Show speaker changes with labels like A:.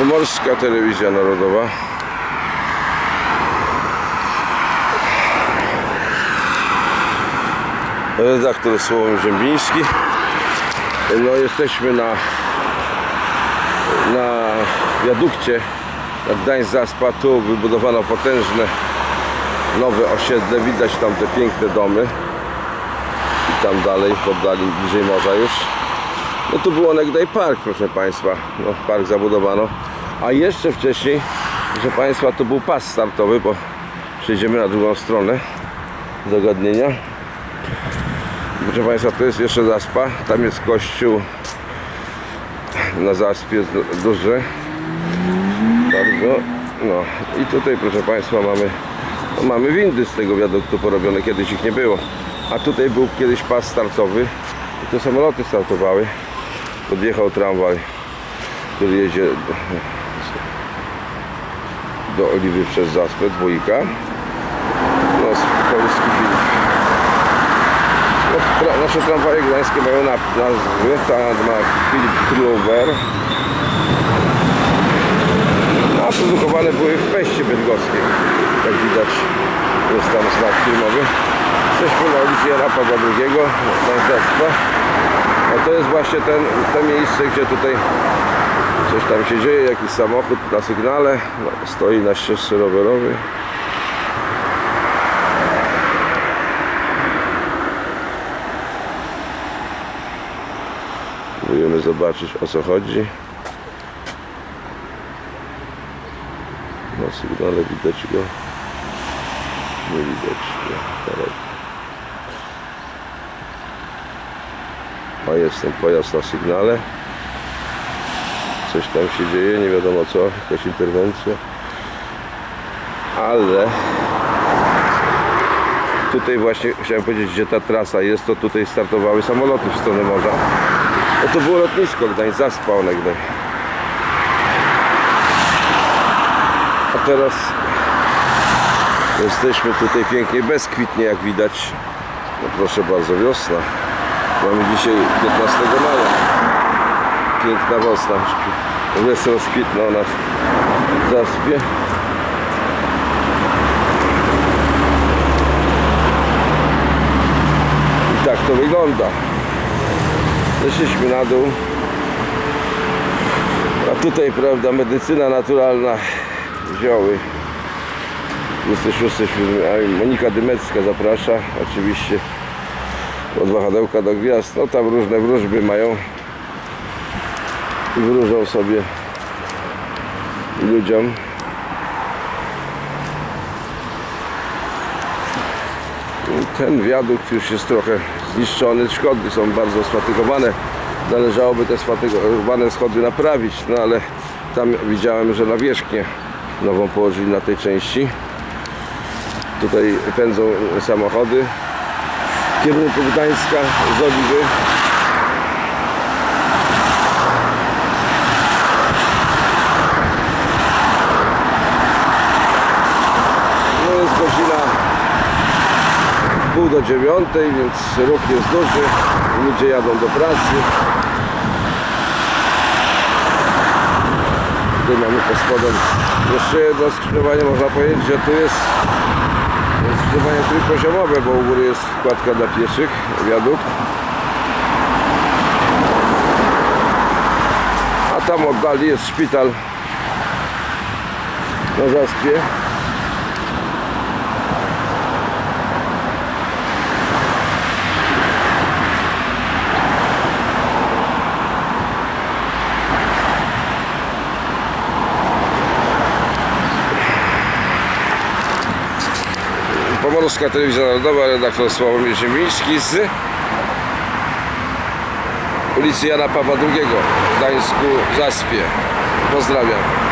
A: Pomorska Telewizja Narodowa. Redaktor Sławomir Ziembiński. No jesteśmy na na wiadukcie na Gdańsk Zaspa. Tu wybudowano potężne nowe osiedle. Widać tam te piękne domy. I tam dalej, w oddali, bliżej morza już. No tu był onegdaj park, proszę Państwa. No, park zabudowano. A jeszcze wcześniej, proszę Państwa, to był pas startowy, bo przejdziemy na drugą stronę zagadnienia. Proszę Państwa, to jest jeszcze zaspa. Tam jest kościół na zaspie duży. Bardzo. No i tutaj, proszę Państwa, mamy, no, mamy windy z tego wiaduktu porobione. Kiedyś ich nie było. A tutaj był kiedyś pas startowy. I to samoloty startowały. Podjechał tramwaj, który jedzie do, Oliwy przez Zaspę, dwójka. No, z- polski film. No, tra, nasze tramwaje gdańskie mają na, nazwy. Ta ma Philip Kruger. No, a były w Peście Bydgoskiej. Jak widać, jest tam znak filmowy. Jesteśmy na ulicy Jana Pawła II, to jest właśnie ten, to miejsce, gdzie tutaj coś tam się dzieje, jakiś samochód na sygnale, no, stoi na ścieżce rowerowej. Próbujemy zobaczyć o co chodzi. Na sygnale widać go. Nie widać go. A jest ten pojazd na sygnale. Coś tam się dzieje, nie wiadomo co, jakaś interwencja. Ale tutaj właśnie chciałem powiedzieć, gdzie ta trasa jest, to tutaj startowały samoloty w stronę morza. No to było lotnisko Gdańsk, zaspał onegdaj. A teraz jesteśmy tutaj pięknie bezkwitnie jak widać. No proszę bardzo, wiosna. Mamy dzisiaj 15 maja. Piękna wiosna. Wesoło kwitną na zaspie. I tak to wygląda. Zeszliśmy na dół. A tutaj, prawda, medycyna naturalna, zioły. 26 film, a Monika Dymecka zaprasza, oczywiście od wahadełka do gwiazd. No tam różne wróżby mają wróżą sobie ludziom. Ten wiadukt już jest trochę zniszczony, schody są bardzo sfatygowane. Należałoby te sfatygowane schody naprawić, no ale tam widziałem, że nawierzchnię nową położyli na tej części. Tutaj pędzą samochody kierunku Gdańska z Oliwy. No jest godzina pół do dziewiątej, więc ruch jest duży. Ludzie jadą do pracy. Tutaj mamy pod spodem jeszcze jedno skrzyżowanie, można powiedzieć, że tu jest skrzyżowanie trójpoziomowe, bo u góry jest wkładka dla pieszych, wiadukt. A tam oddali jest szpital na zaspie. Pomorska Telewizja Narodowa, redaktor Sławomir Ziemiński z ulicy Jana Pawła II w Gdańsku Zaspie. Pozdrawiam.